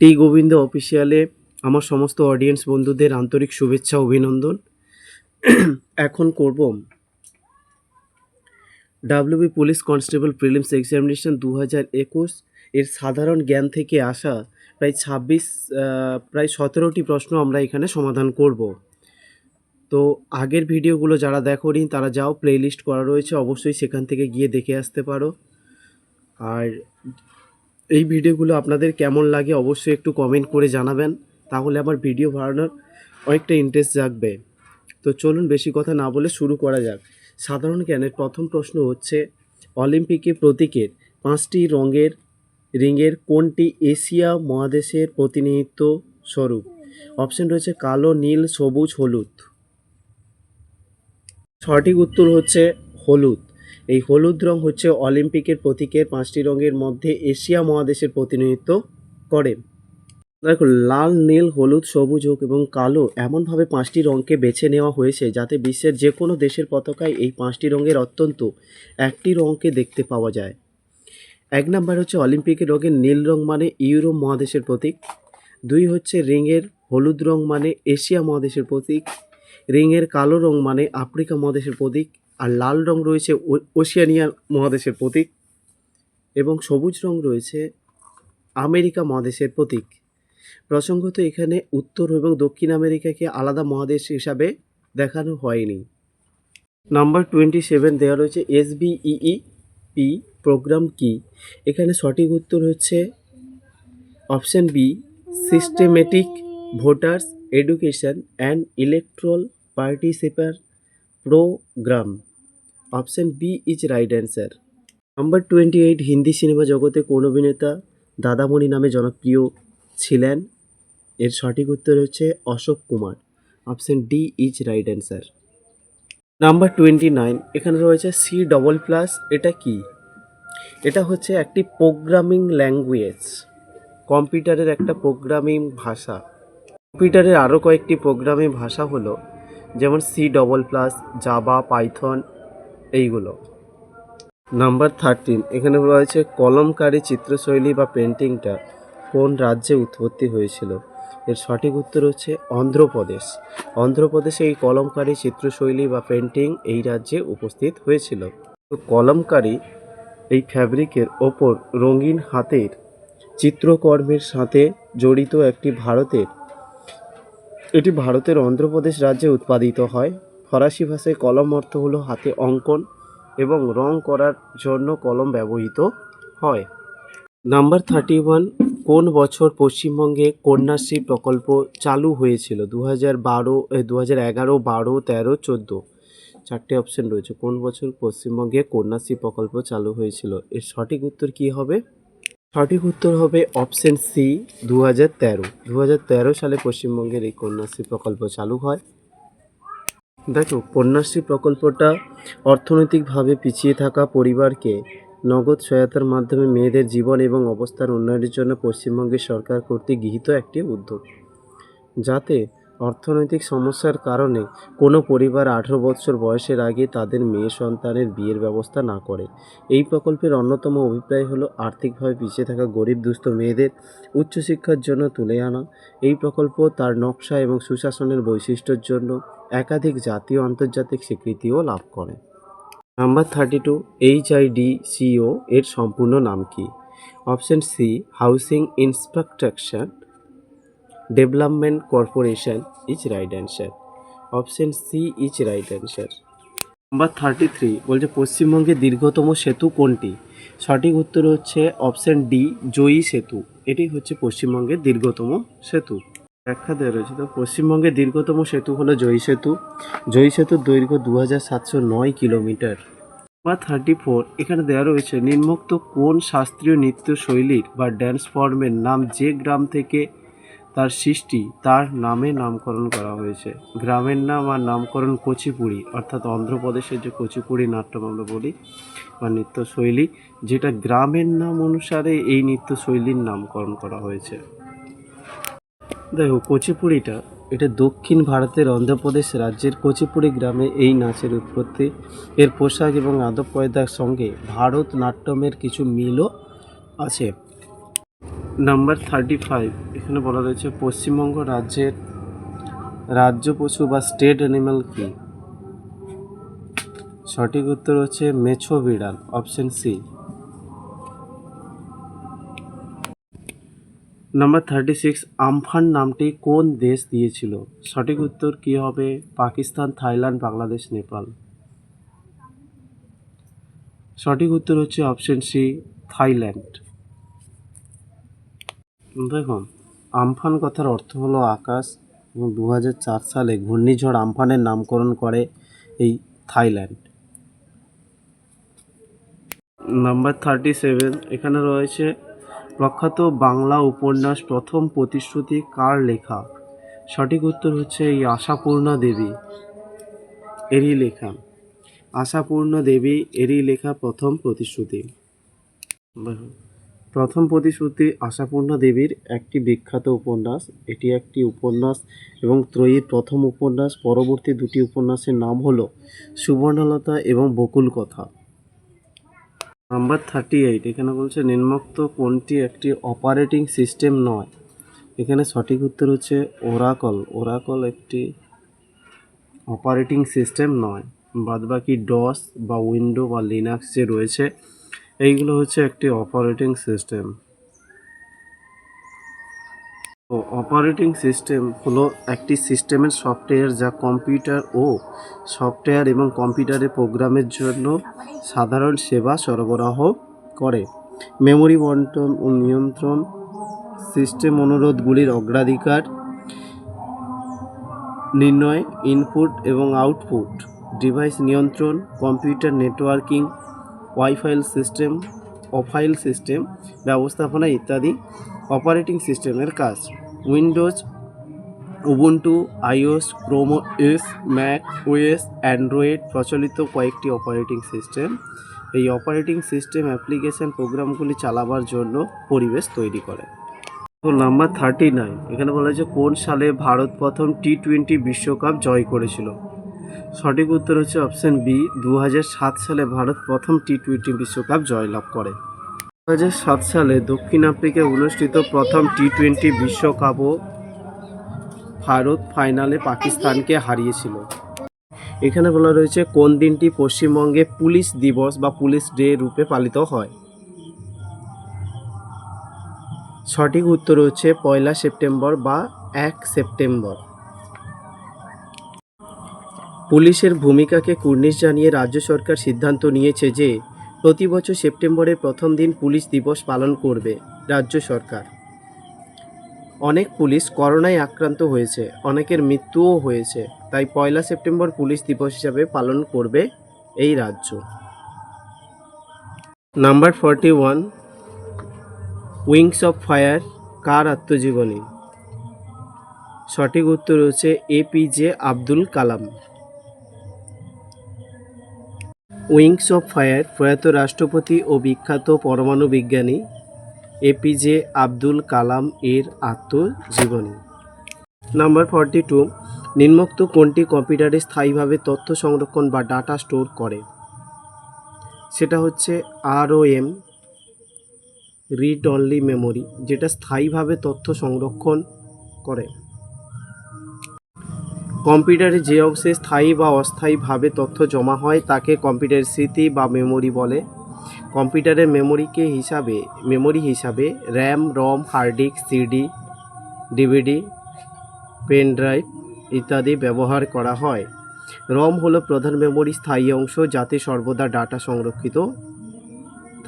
টি গোবিন্দ অফিসিয়ালে আমার সমস্ত অডিয়েন্স বন্ধুদের আন্তরিক শুভেচ্ছা, অভিনন্দন। এখন করব। WB police constable prelims examination দু হাজার একুশ এর সাধারণ জ্ঞান থেকে আসা প্রায় ছাব্বিশ প্রায় সতেরোটি প্রশ্ন আমরা এখানে সমাধান করব। তো আগের ভিডিওগুলো যারা দেখোনি, তারা যাও প্লেলিস্ট করা রয়েছে, অবশ্যই সেখান থেকে গিয়ে দেখে আসতে পারো। আর এই ভিডিওগুলো আপনাদের কেমন লাগে অবশ্যই একটু কমেন্ট করে জানাবেন, তাহলে আমার ভিডিও বানানোর অনেকটা ইন্টারেস্ট জাগবে। তো চলুন বেশি কথা না বলে শুরু করা যাক। সাধারণ জ্ঞানের প্রথম প্রশ্ন হচ্ছে, অলিম্পিকে প্রতীকের পাঁচটি রঙের রিংয়ের কোনটি এশিয়া মহাদেশের প্রতিনিধিত্ব স্বরূপ? অপশন রয়েছে কালো, নীল, সবুজ, হলুদ। সঠিক উত্তর হচ্ছে হলুদ। এই হলুদ রং হচ্ছে অলিম্পিকের প্রতীকের পাঁচটি রঙের মধ্যে এশিয়া মহাদেশের প্রতিনিধিত্ব করে। দেখো, লাল, নীল, হলুদ, সবুজ হোক এবং কালো এমনভাবে পাঁচটি রঙকে বেছে নেওয়া হয়েছে যাতে বিশ্বের যে কোনো দেশের পতাকায় এই পাঁচটি রঙের অত্যন্ত একটি রঙকে দেখতে পাওয়া যায়। এক নাম্বার হচ্ছে অলিম্পিকের রঙের নীল রং মানে ইউরোপ মহাদেশের প্রতীক। দুই হচ্ছে রিংয়ের হলুদ রং মানে এশিয়া মহাদেশের প্রতীক। রিংয়ের কালো রং মানে আফ্রিকা মহাদেশের প্রতীক। আর লাল রং রয়েছে ওশিয়ানিয়া মহাদেশের প্রতীক এবং সবুজ রং রয়েছে আমেরিকা মহাদেশের প্রতীক। প্রসঙ্গত এখানে উত্তর এবং দক্ষিণ আমেরিকাকে আলাদা মহাদেশ হিসাবে দেখানো হয়নি। নাম্বার টোয়েন্টি সেভেন দেওয়া রয়েছে এস বিইই পি প্রোগ্রাম কি? এখানে সঠিক উত্তর হচ্ছে option B, systematic voters, education and electoral participation programme option B is right answer number twenty eight Hindi cinema জগতে কোন অভিনেতা দাদামণি নামে জনপ্রিয় ছিলেন? এর সঠিক উত্তর হচ্ছে Ashok Kumar. Option D is right answer number twenty nine এখানে রয়েছে সি ডবল প্লাস এটা কি? এটা হচ্ছে একটি প্রোগ্রামিং ল্যাঙ্গুয়েজ কম্পিউটারের একটা প্রোগ্রামিং ভাষা। কম্পিউটারের আরও কয়েকটি প্রোগ্রামিং ভাষা হলো যেমন C double plus Java Python এইগুলো। নাম্বার থার্টিন এখানে রয়েছে কলমকারী চিত্রশৈলী বা পেন্টিংটা কোন রাজ্যে উৎপত্তি হয়েছিল? এর সঠিক উত্তর হচ্ছে অন্ধ্রপ্রদেশ। অন্ধ্রপ্রদেশে এই কলমকারী চিত্রশৈলী বা পেন্টিং এই রাজ্যে উপস্থিত হয়েছিল। কলমকারী এই ফ্যাব্রিকের ওপর রঙিন হাতের চিত্রকর্মের সাথে জড়িত একটি ভারতের এটি ভারতের অন্ধ্রপ্রদেশ রাজ্যে উৎপাদিত হয়। ফরাসি ভাষায় কলম অর্থ হলো হাতে অঙ্কন এবং রং করার জন্য কলম ব্যবহৃত হয়। নাম্বার থার্টি ওয়ান, কোন বছর পশ্চিমবঙ্গে কন্যাশ্রী প্রকল্প চালু হয়েছিল? দু হাজার বারো দু হাজার এগারো, বারো, তেরো, চোদ্দ। চারটে অপশন রয়েছে। কোন বছর পশ্চিমবঙ্গে কন্যাশ্রী প্রকল্প চালু হয়েছিল? এর সঠিক উত্তর কী হবে? সঠিক উত্তর হবে অপশন সি দু হাজার তেরো। দু হাজার তেরো সালে পশ্চিমবঙ্গের এই কন্যাশ্রী প্রকল্প চালু হয়। দেখো, কন্যাশ্রী প্রকল্পটা অর্থনৈতিকভাবে পিছিয়ে থাকা পরিবারকে নগদ সহায়তার মাধ্যমে মেয়েদের জীবন এবং অবস্থার উন্নয়নের জন্য পশ্চিমবঙ্গের সরকার কর্তৃক গৃহীত একটি উদ্যোগ। যাতে অর্থনৈতিক সমস্যার কারণে কোনো পরিবার আঠেরো বছর বয়সের আগে তাদের মেয়ে সন্তানের বিয়ের ব্যবস্থা না করে। এই প্রকল্পের অন্যতম অভিপ্রায় হলো আর্থিকভাবে পিছিয়ে থাকা গরিব দুস্থ মেয়েদের উচ্চশিক্ষার জন্য তুলে আনা। এই প্রকল্প তার নকশা এবং সুশাসনের বৈশিষ্ট্যের জন্য একাধিক জাতীয় আন্তর্জাতিক স্বীকৃতিও লাভ করে। Number thirty two H I D CO এর সম্পূর্ণ নাম কি? Option C, housing infrastructure development corporation is right answer option C is right answer number thirty three বলছে পশ্চিমবঙ্গের দীর্ঘতম সেতু কোনটি? সঠিক উত্তর হচ্ছে অপশন ডি জয়ী সেতু। এটি হচ্ছে পশ্চিমবঙ্গের দীর্ঘতম সেতু। ব্যাখ্যা দেওয়া রয়েছে তো, পশ্চিমবঙ্গের দীর্ঘতম সেতু হলো জয়ী সেতু। জয়ী সেতুর দৈর্ঘ্য দু হাজার সাতশো নয় কিলোমিটার। বা থার্টি ফোর এখানে দেওয়া রয়েছে, নিম্নোক্ত কোন শাস্ত্রীয় নৃত্য শৈলীর বা ড্যান্স ফর্মের নাম যে গ্রাম থেকে তার সৃষ্টি তার নামে নামকরণ করা হয়েছে। গ্রামের নাম আর নামকরণ কুচিপুড়ি, অর্থাৎ অন্ধ্রপ্রদেশের যে কুচিপুড়ি নাট্যম আমরা বলি, বা নৃত্যশৈলী, যেটা গ্রামের নাম অনুসারে এই নৃত্যশৈলীর নামকরণ করা হয়েছে। দেখো, কুচিপুড়িটা, এটা দক্ষিণ ভারতের অন্ধ্রপ্রদেশ রাজ্যের কুচিপুড়ি গ্রামে এই নাচের উৎপত্তি। এর পোশাক এবং আদব কায়দার সঙ্গে ভারত নাট্যমের কিছু মিলও আছে। নাম্বার থার্টি ফাইভ এখানে বলা রয়েছে পশ্চিমবঙ্গ রাজ্যের রাজ্য পশু বা স্টেট অ্যানিমাল কি? সঠিক উত্তর হচ্ছে মেছো বিড়াল option C number thirty six Amphan নামটি কোন দেশ দিয়েছিল? সঠিক উত্তর কি হবে? পাকিস্তান, থাইল্যান্ড, বাংলাদেশ, নেপাল। সঠিক উত্তর হচ্ছে অপশন সি থাইল্যান্ড। দেখুন, আমফান কথার অর্থ হলো আকাশ এবং দু হাজার চার সালে ঘূর্ণিঝড় আমফানের নামকরণ করে এই থাইল্যান্ড। নাম্বার থার্টি সেভেন এখানে রয়েছে, প্রখ্যাত বাংলা উপন্যাস প্রথম প্রতিশ্রুতি কার লেখা? সঠিক উত্তর হচ্ছে এই আশাপূর্ণা দেবী। এরই লেখা। আশাপূর্ণা দেবী, এরই লেখা প্রথম প্রতিশ্রুতি। প্রথম প্রতিশ্রুতি আশাপূর্ণা দেবীর একটি বিখ্যাত উপন্যাস। এটি একটি উপন্যাস এবং ত্রয়ীর প্রথম উপন্যাস। পরবর্তী দুটি উপন্যাসের নাম হল সুবর্ণলতা এবং বকুল কথা নাম্বার থার্টি এইট এখানে বলছে, নিম্নোক্ত কোনটি একটি অপারেটিং সিস্টেম নয়। এখানে সঠিক উত্তর হচ্ছে ওরাকল ওরাকল একটি অপারেটিং সিস্টেম নয়। বাদবাকি ডস বা উইন্ডো বা লিনাক্স যে রয়েছে এইগুলো হচ্ছে একটি অপারেটিং সিস্টেম তো অপারেটিং সিস্টেম হলো একটি সিস্টেমের সফটওয়্যার যা কম্পিউটার ও সফটওয়্যার এবং কম্পিউটারের প্রোগ্রামের জন্য সাধারণ সেবা সরবরাহ করে। মেমরি বন্টন ও নিয়ন্ত্রণ সিস্টেম অনুরোধগুলির অগ্রাধিকার নির্ণয় ইনপুট এবং আউটপুট ডিভাইস নিয়ন্ত্রণ computer networking WiFi system, file system, ব্যবস্থাপনা ইত্যাদি অপারেটিং সিস্টেমের কাজ। Windows, Ubuntu, iOS, Chrome O S, Mac, OS, Android প্রচলিত কয়েকটি অপারেটিং সিস্টেম। এই অপারেটিং সিস্টেম অ্যাপ্লিকেশন প্রোগ্রামগুলি চালাবার জন্য পরিবেশ তৈরি করে। নাম্বার থার্টি নাইন এখানে বলা হয়েছে কোন সালে ভারত প্রথম টি টোয়েন্টি বিশ্বকাপ জয় করেছিল? সঠিক উত্তর হচ্ছে অপশন বি দু সালে ভারত প্রথম টি টোয়েন্টি বিশ্বকাপ জয়লাভ করে। দু হাজার সাত সালে দক্ষিণ আফ্রিকায় অনুষ্ঠিত প্রথম টি টোয়েন্টি বিশ্বকাপও ভারত ফাইনালে পাকিস্তানকে হারিয়েছিল। এখানে বলা রয়েছে কোন দিনটি পশ্চিমবঙ্গে পুলিশ দিবস বা পুলিশ ডে রূপে পালিত হয়। সঠিক উত্তর হচ্ছে পয়লা সেপ্টেম্বর বা এক সেপ্টেম্বর। পুলিশের ভূমিকাকে কুর্নিশ জানিয়ে রাজ্য সরকার সিদ্ধান্ত নিয়েছে যে, প্রতি বছর সেপ্টেম্বরের প্রথম দিন পুলিশ দিবস পালন করবে রাজ্য সরকার। অনেক পুলিশ করোনায় আক্রান্ত হয়েছে, অনেকের মৃত্যুও হয়েছে, তাই পয়লা সেপ্টেম্বর পুলিশ দিবস হিসাবে পালন করবে এই রাজ্য। Number forty one, wings of fire, কার আত্মজীবনী? সঠিক উত্তর হচ্ছে APJ Abdul Kalam. Wings of fire প্রয়াত রাষ্ট্রপতি ও বিখ্যাত পরমাণু বিজ্ঞানী এপিজে আব্দুল কালাম এর আত্মজীবনী। নাম্বার ফর্টি টু, নিম্নোক্ত কোনটি কম্পিউটারে স্থায়ীভাবে তথ্য সংরক্ষণ বা ডাটা স্টোর করে? সেটা হচ্ছে আরওএম, রিড অনলি মেমোরি, যেটা স্থায়ীভাবে তথ্য সংরক্ষণ করে। কম্পিউটারে যে অংশে স্থায়ী বা অস্থায়ীভাবে তথ্য জমা হয়, তাকে কম্পিউটারের স্মৃতি বা মেমোরি বলে। কম্পিউটারের মেমোরিকে হিসাবে, মেমোরি হিসাবে RAM, ROM, hard disk, CD, DVD, pen drive ইত্যাদি ব্যবহার করা হয়। রম হলো প্রধান মেমোরি স্থায়ী অংশ যাতে সর্বদা ডাটা সংরক্ষিত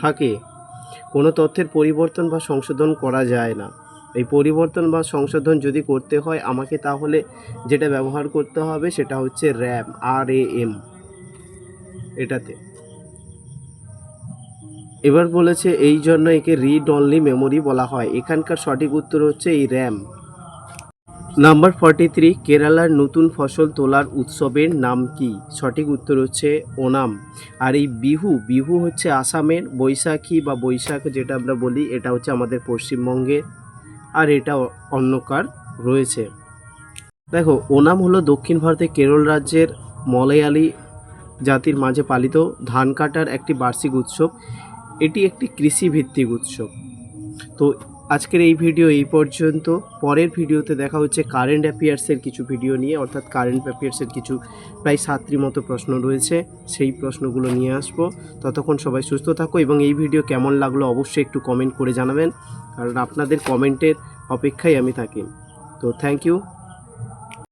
থাকে। কোনো তথ্যের পরিবর্তন বা সংশোধন করা যায় না। এই পরিবর্তন বা সংশোধন যদি করতে হয়, আমাকে তাহলে যেটা ব্যবহার করতে হবে সেটা হচ্ছে র্যাম, আর এ এম এটাতে। এবার বলেছে, এই জন্য একে রিড অনলি মেমোরি বলা হয়। এখানকার সঠিক উত্তর হচ্ছে এই র্যাম। নাম্বার ফর্টি থ্রি, কেরালার নতুন ফসল তোলার উৎসবের নাম কি? সঠিক উত্তর হচ্ছে ওনাম। আর এই বিহু বিহু হচ্ছে আসামের বৈশাখী বা বৈশাখ যেটা আমরা বলি, এটা হচ্ছে আমাদের পশ্চিমবঙ্গে আর এটা অন্যকার রয়েছে। দেখো, ওনাম হলো দক্ষিণ ভারতের কেরল রাজ্যের মলয়ালি জাতির মাঝে পালিত ধান কাটার একটি বার্ষিক উৎসব। এটি একটি কৃষিভিত্তিক উৎসব। তো আজকের এই ভিডিও এই পর্যন্ত। পরের ভিডিওতে দেখা হচ্ছে কারেন্ট অ্যাফেয়ার্সের কিছু ভিডিও নিয়ে। অর্থাৎ কারেন্ট অ্যাফেয়ার্সের কিছু প্রায় সাতটি মতো প্রশ্ন রয়েছে। সেই প্রশ্নগুলো নিয়ে আসব। ততক্ষণ সবাই সুস্থ থাকো এবং এই ভিডিও কেমন লাগল অবশ্যই একটু কমেন্ট করে জানাবেন। কারণ আপনাদের কমেন্টের অপেক্ষায় আমি থাকি। তো থ্যাংক ইউ